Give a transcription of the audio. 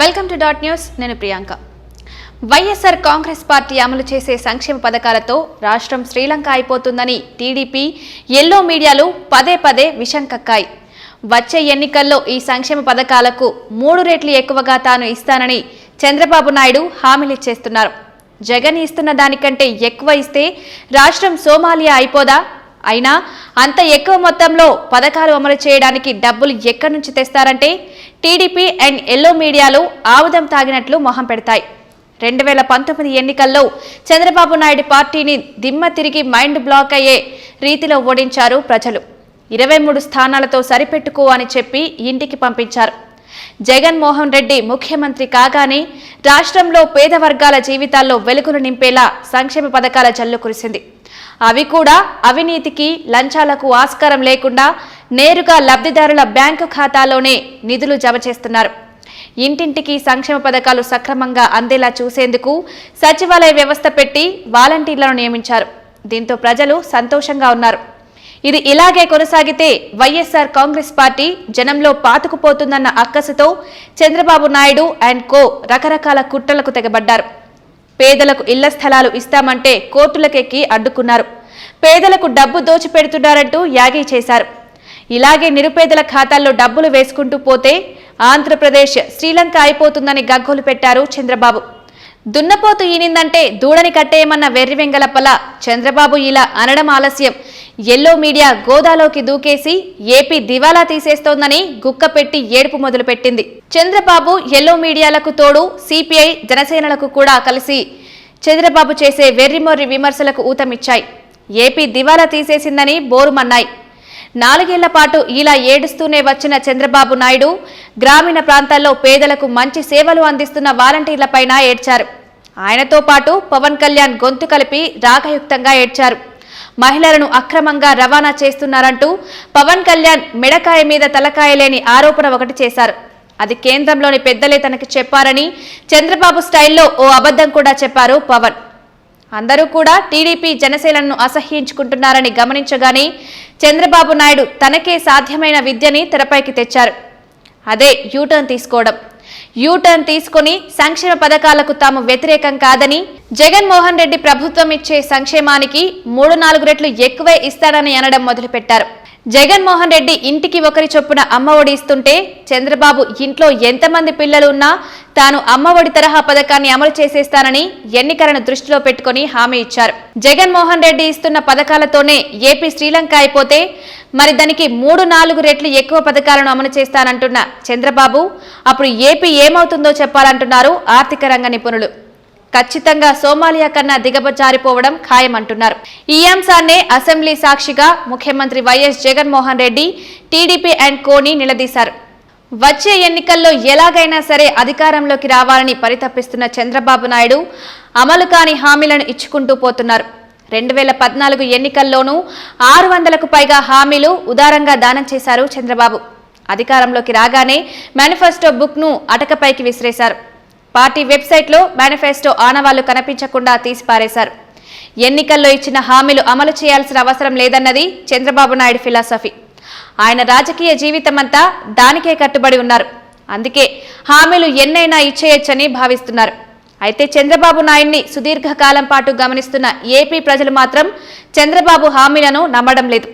Welcome to dot news నేను Priyanka. YSR Congress party అమలు చేసే సంక్షేమ పథకాలతో రాష్ట్రం శ్రీలంక అయిపోతుందని టీడీపీ ఎల్లో మీడియాలు పదే పదే విషం కక్కాయి. వచ్చే ఎన్నికల్లో ఈ సంక్షేమ పథకాలకు మూడు రెట్లు ఎక్కువగా తాను ఇస్తానని చంద్రబాబు నాయుడు హామీలిచ్చేస్తున్నారు జగన్ ఇస్తున్న దానికంటే ఎక్కువ ఇస్తే రాష్ట్రం సోమాలియా అయిపోదా? అయినా అంత ఎక్కువ మొత్తంలో పథకాలు అమలు చేయడానికి డబ్బులు ఎక్కడి నుంచి తెస్తారంటే టీడీపీ అండ్ ఎల్లో మీడియాలు ఆముదం తాగినట్లు మొహం పెడతాయి. రెండు వేల పంతొమ్మిది ఎన్నికల్లో చంద్రబాబు నాయుడు పార్టీని దిమ్మ తిరిగి మైండ్ బ్లాక్ అయ్యే రీతిలో ఓడించారు ప్రజలు. ఇరవై మూడు స్థానాలతో సరిపెట్టుకో అని చెప్పి ఇంటికి పంపించారు. జగన్మోహన్ రెడ్డి ముఖ్యమంత్రి కాగానే రాష్ట్రంలో పేద వర్గాల జీవితాల్లో వెలుగులు నింపేలా సంక్షేమ పథకాల చల్లు కురిసింది. అవి కూడా అవినీతికి లంచాలకు ఆస్కారం లేకుండా నేరుగా లబ్ధిదారుల బ్యాంకు ఖాతాలోనే నిధులు జమ చేస్తున్నారు. ఇంటింటికి సంక్షేమ పథకాలు సక్రమంగా అందేలా చూసేందుకు సచివాలయ వ్యవస్థ పెట్టి వాలంటీర్లను నియమించారు. దీంతో ప్రజలు సంతోషంగా ఉన్నారు. ఇది ఇలాగే కొనసాగితే వైఎస్ఆర్ కాంగ్రెస్ పార్టీ జనంలో పాతుకుపోతుందన్న అక్కసతో చంద్రబాబు నాయుడు అండ్ కో రకరకాల కుట్రలకు తెగబడ్డారు. పేదలకు ఇళ్ళ స్థలాలు ఇస్తామంటే కోర్టులకెక్కి అడ్డుకున్నారు. పేదలకు డబ్బు దోచిపెడుతున్నారంటూ యాగీ చేశారు. ఇలాగే నిరుపేదల ఖాతాల్లో డబ్బులు వేసుకుంటూ పోతే ఆంధ్రప్రదేశ్ శ్రీలంక అయిపోతుందని గగ్గోలు పెట్టారు చంద్రబాబు. దున్నపోతు ఈనిందంటే దూడని కట్టేయమన్న వెర్రివెంగలపల చంద్రబాబు ఇలా అనడం ఆలస్యం. ఎల్లో మీడియా గోదాలోకి దూకేసి ఏపీ దివాలా తీసేస్తోందని గుక్కపెట్టి ఏడుపు మొదలుపెట్టింది. చంద్రబాబు ఎల్లో మీడియాలకు తోడు సిపిఐ జనసేనలకు కూడా కలిసి చంద్రబాబు చేసే వెర్రిమొర్రి విమర్శలకు ఊతమిచ్చాయి. ఏపీ దివాలా తీసేసిందని బోరుమన్నాయి. నాలుగేళ్ళ పాటు ఇలా ఏడుస్తూనే వచ్చిన చంద్రబాబు నాయుడు గ్రామీణ ప్రాంతాల్లో పేదలకు మంచి సేవలు అందిస్తున్న వాలంటీర్లపైన ఏడ్చారు. ఆయనతో పాటు పవన్ కళ్యాణ్ గొంతు కలిపి రాగయుక్తంగా ఏడ్చారు. మహిళలను అక్రమంగా రవాణా చేస్తున్నారంటూ పవన్ కళ్యాణ్ మెడకాయ మీద తలకాయ లేని ఆరోపణ ఒకటి చేశారు. అది కేంద్రంలోని పెద్దలే తనకి చెప్పారని చంద్రబాబు స్టైల్లో ఓ అబద్ధం కూడా చెప్పారు పవన్. అందరూ కూడా టీడీపీ జనసేనను అసహ్యించుకుంటున్నారని గమనించగానే చంద్రబాబు నాయుడు తనకే సాధ్యమైన విద్యని తెరపైకి తెచ్చారు. అదే యూటర్న్ తీసుకోవడం. యూటర్న్ తీసుకొని సంక్షేమ పథకాలకు తాము వ్యతిరేకం కాదని జగన్మోహన్ రెడ్డి ప్రభుత్వం ఇచ్చే సంక్షేమానికి మూడు నాలుగు రెట్లు ఎక్కువే ఇస్తాడని అనడం మొదలుపెట్టారు. జగన్మోహన్ రెడ్డి ఇంటికి ఒకరి చొప్పున అమ్మఒడి ఇస్తుంటే చంద్రబాబు ఇంట్లో ఎంతమంది పిల్లలు ఉన్నా తాను అమ్మఒడి తరహా పథకాన్ని అమలు చేసేస్తానని ఎన్నికలను దృష్టిలో పెట్టుకుని హామీ ఇచ్చారు. జగన్మోహన్ రెడ్డి ఇస్తున్న పథకాలతోనే ఏపీ శ్రీలంక అయిపోతే మరి దానికి మూడు నాలుగు రెట్లు ఎక్కువ పథకాలను అమలు చేస్తానంటున్న చంద్రబాబు అప్పుడు ఏపీ ఏమవుతుందో చెప్పాలంటున్నారు ఆర్థిక రంగ నిపుణులు. ఖచ్చితంగా సోమాలియా కన్నా దిగబజారిపోవడం ఖాయమంటున్నారు. ఈ అంశాన్నే అసెంబ్లీ సాక్షిగా ముఖ్యమంత్రి YS Jaganmohan Reddy TDP and కోని నిలదీశారు. వచ్చే ఎన్నికల్లో ఎలాగైనా సరే అధికారంలోకి రావాలని పరితపిస్తున్న చంద్రబాబు నాయుడు అమలు కాని హామీలను ఇచ్చుకుంటూ పోతున్నారు. రెండు వేల పద్నాలుగు ఎన్నికల్లోనూ ఆరు వందలకు పైగా హామీలు ఉదారంగా దానం చేశారు చంద్రబాబు. అధికారంలోకి రాగానే మేనిఫెస్టో బుక్ను అటకపైకి విసిరేశారు. పార్టీ వెబ్సైట్లో మేనిఫెస్టో ఆనవాళ్ళు కనిపించకుండా తీసిపారేశారు. ఎన్నికల్లో ఇచ్చిన హామీలు అమలు చేయాల్సిన అవసరం లేదన్నది చంద్రబాబు నాయుడు ఫిలాసఫీ. ఆయన రాజకీయ జీవితమంతా దానికే కట్టుబడి ఉన్నారు. అందుకే హామీలు ఎన్నైనా ఇచ్చేయొచ్చని భావిస్తున్నారు. అయితే చంద్రబాబు నాయుడిని సుదీర్ఘకాలం పాటు గమనిస్తున్న ఏపీ ప్రజలు మాత్రం చంద్రబాబు హామీలను నమ్మడం లేదు.